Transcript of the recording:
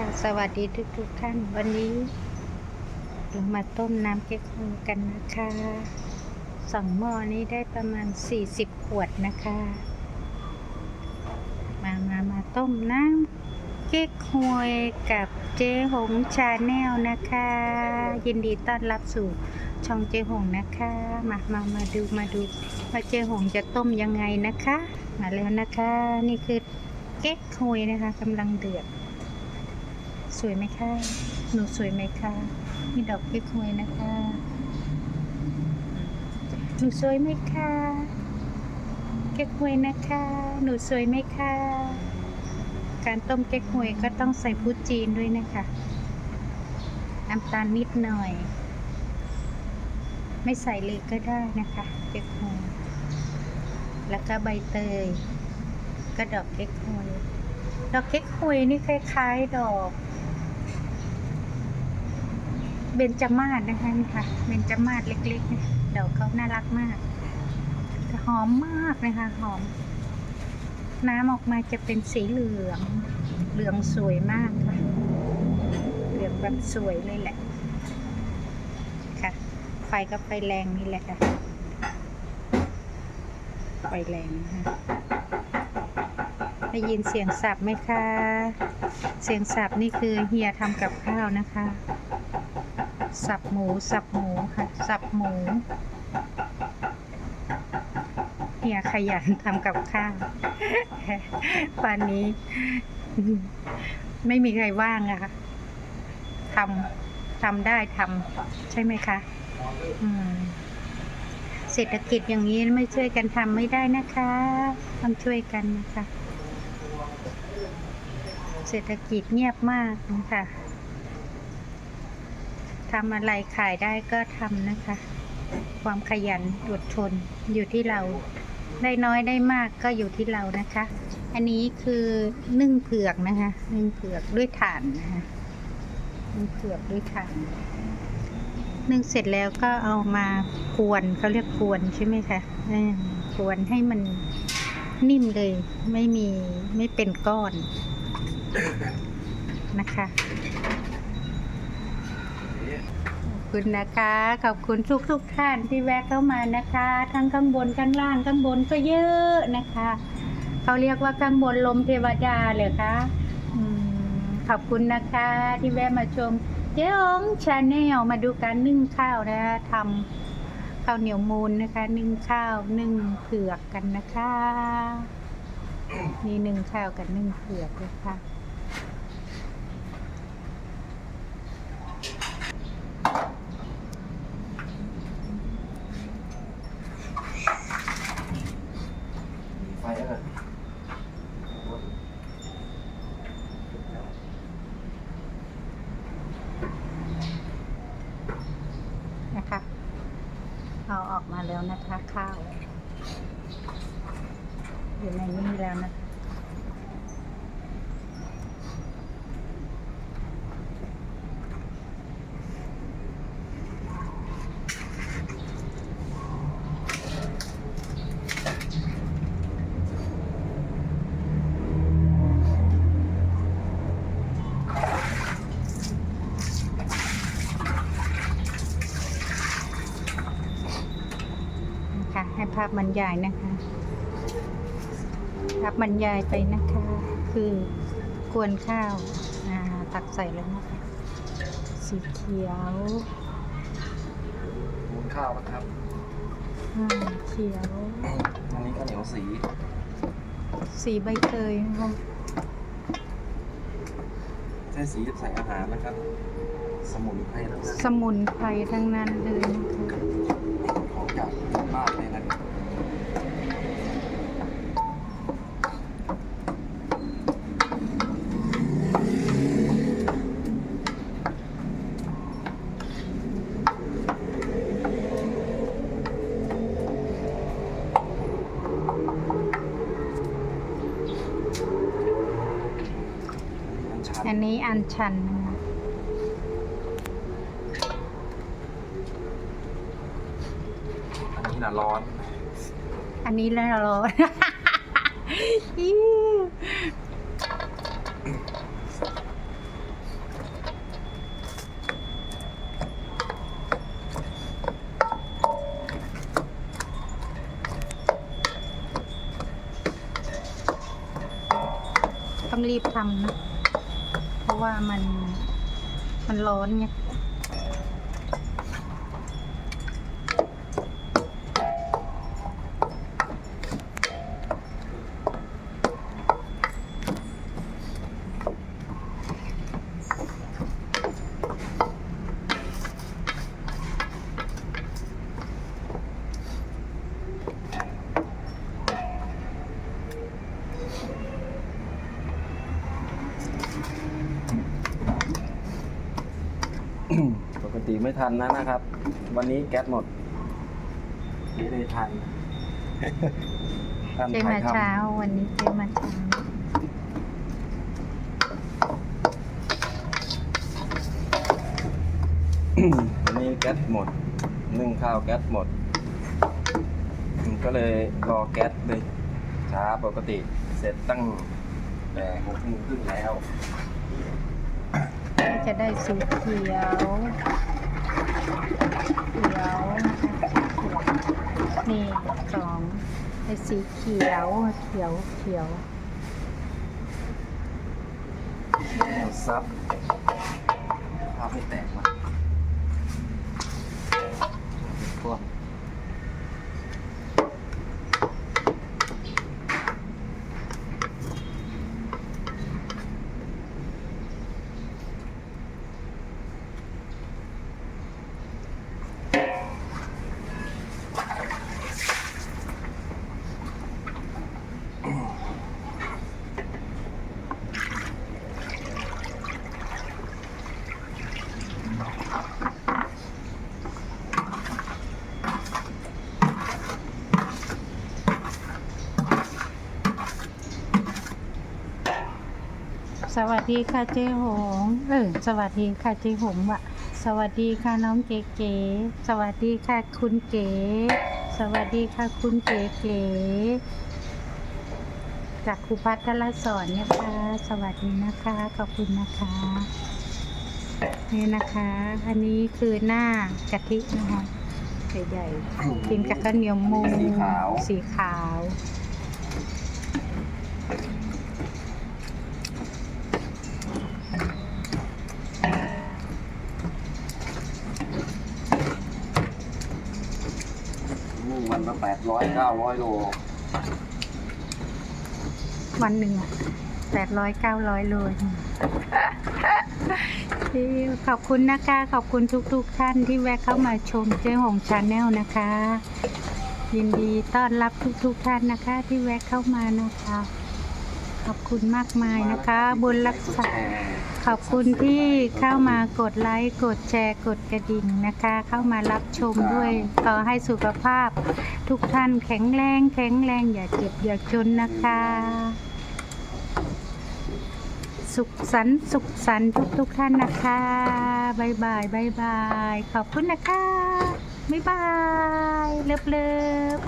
ค่ะสวัสดีทุกทุกท่าน วันนี้เรามาต้มน้ำเก๊กฮวยกันนะคะสองหม้อนี้ได้ประมาณ 40 ขวดนะคะ มามามาต้มน้ำเก๊กฮวยกับเจ๊หงชาแนลนะคะ ยินดีต้อนรับสู่ช่องเจ๊หงนะคะ มามามาดูมาดูว่าเจ๊หงจะต้มยังไงนะคะ มาแล้วนะคะ นี่คือเก๊กฮวยนะคะกำลังเดือด สวยไหมคะหนูสวยไหมคะนี่ดอกเก๊กฮวยนะคะหนูสวยไหมคะเก๊กฮวยนะคะ หนูสวยไหมคะการต้มเก๊กฮวยก็ต้องใส่ผู้จีนด้วยนะคะ น้ำตาลนิดหน่อย ไม่ใส่เลยก็ได้นะคะเก๊กฮวยแล้วก็ใบเตยก็ดอกเก๊กฮวยดอกเก๊กฮวยนี่คล้าย ๆ ดอก เบญจมาศนะคะนี่ค่ะ เบญจมาศเล็กๆเนี่ยดอกเขาน่ารักมากหอมมากนะคะหอม น้ำออกมาจะเป็นสีเหลือง เหลืองสวยมากค่ะ เหลืองแบบสวยเลยแหละ ค่ะ ไฟก็ไฟแรงนี่แหละค่ะ ไฟแรงนะคะได้ยินเสียงสับไหมคะ เสียงสับนี่คือเฮียทำกับข้าวนะคะ สับหมูสับหมูค่ะสับหมูเฮียขยันทำกับข้าวป่านนี้ ไม่มีใครว่างอะค่ะทำทำได้ทำใช่ไหมคะอืมเศรษฐกิจอย่างนี้ไม่ช่วยกันทำไม่ได้นะคะต้องช่วยกันนะคะ เศรษฐกิจเงียบมากนะคะ ทำอะไรขายได้ก็ทำนะคะ ความขยันอดทนอยู่ที่เรา ได้น้อยได้มากก็อยู่ที่เรานะคะ อันนี้คือนึ่งเผือกนะคะ นึ่งเผือกด้วยถ่านนะคะนึ่งเผือกด้วยถ่าน นึ่งเสร็จแล้วก็เอามากวนเขาเรียกกวนใช่ไหมคะเออกวนให้มันนิ่มเลยไม่มีไม่เป็นก้อนนะคะ ขอบคุณนะคะ ขอบคุณทุกทุกๆท่านที่แวะเข้ามานะคะ ทั้งข้างบนข้างล่างข้างบนก็เยอะนะคะ เขาเรียกว่าข้างบนลมเทวดาเลยคะอขอบคุณนะคะที่แวะมาชม เจ๊องชาแนลมาดูการนึ่งข้าวนะคะทำข้าวเหนียวมูลนะคะ นึ่งข้าวนึ่งเผือกกันนะคะ นี่นึ่งข้าวกับนึ่งเผือกนะคะ ไฟแล้วกัน นะคะเอาออกมา แล้วนะคะ ข้าว อยู่ในนี้แล้วนะคะ ให้ภาพบรรยายนะคะ ภาพบรรยายไปนะคะ คือกวนข้าวอ่าตักใส่แล้วนะคะ สีเขียวมูนข้าวนะครับอ่าเขียว อันนี้ข้าวเหนียวสี สีใบเตยนะคะใช่สีใส่อาหารนะครับ สมุนไพรทั้งนั้นสมุนไพรทั้งนั้นเลยนะคะของ จากบ้านเลยนอันนี้อันชันนะคะ นี้นะร้อน อันนี้แล้วร้อนต้องรีบทำนะ เพราะว่ามันมันร้อนไง ติไม่ทันนะนะครับ วันนี้แก๊สหมดไม่ได้ทันทันเจ๊ถ่ามายทำเช้าวันนี้เจ๊มาเช้าวันนี้แก๊สหมดนึ่งข้าวแก๊สหมดอืมก็เลยรอแก๊สเลยช้าปกติ เสร็จตั้งแต่หกโมงครึ่งแล้วก็จะได้สีเขียว เขียวนี่สองไอสีเขียวเขียวเขียวซับภาพไม่แตกมาพวก สวัสดีค่ะเจ๊หงเออสวัสดีค่ะเจ๊หงวะสวัสดีค่ะน้องเก๋เก๋สวัสดีค่ะคุณเก๋สวัสดีค่ะคุณเก๋เก๋จากครูพัฒนสอนนะคะ สวัสดีนะคะ ขอบคุณนะคะ นี่นะคะ อันนี้คือหน้ากะทินะคะใหญ่ๆกินกับข้าวเหนียวมูสีขาว สีขาว นึ่งวัน ละแปดร้อยเก้าร้อยโลวันหนึ่งอะแปดร้อยเก้าร้อยโลที่ขอบคุณนะคะ ขอบคุณทุกๆทท่านที่แวะเข้ามาชมเจ๊หงชาแนลนะคะ ยินดีต้อนรับทุกๆทท่านนะคะที่แวะเข้ามานะคะ ขอบคุณมากมายนะคะ บุญรักษา ขอบคุณที่เข้ามากดไลค์ กดแชร์ กดกระดิ่งนะคะ เข้ามารับชมด้วยขอให้สุขภาพ ทุกท่านแข็งแรง แข็งแรง อย่าเจ็บอย่าจนนะคะ สุขสันต์สุขสันต์ทุกทุกท่านนะคะบายบายบายบาย ขอบคุณนะคะบายบาย เลิฟเลิฟ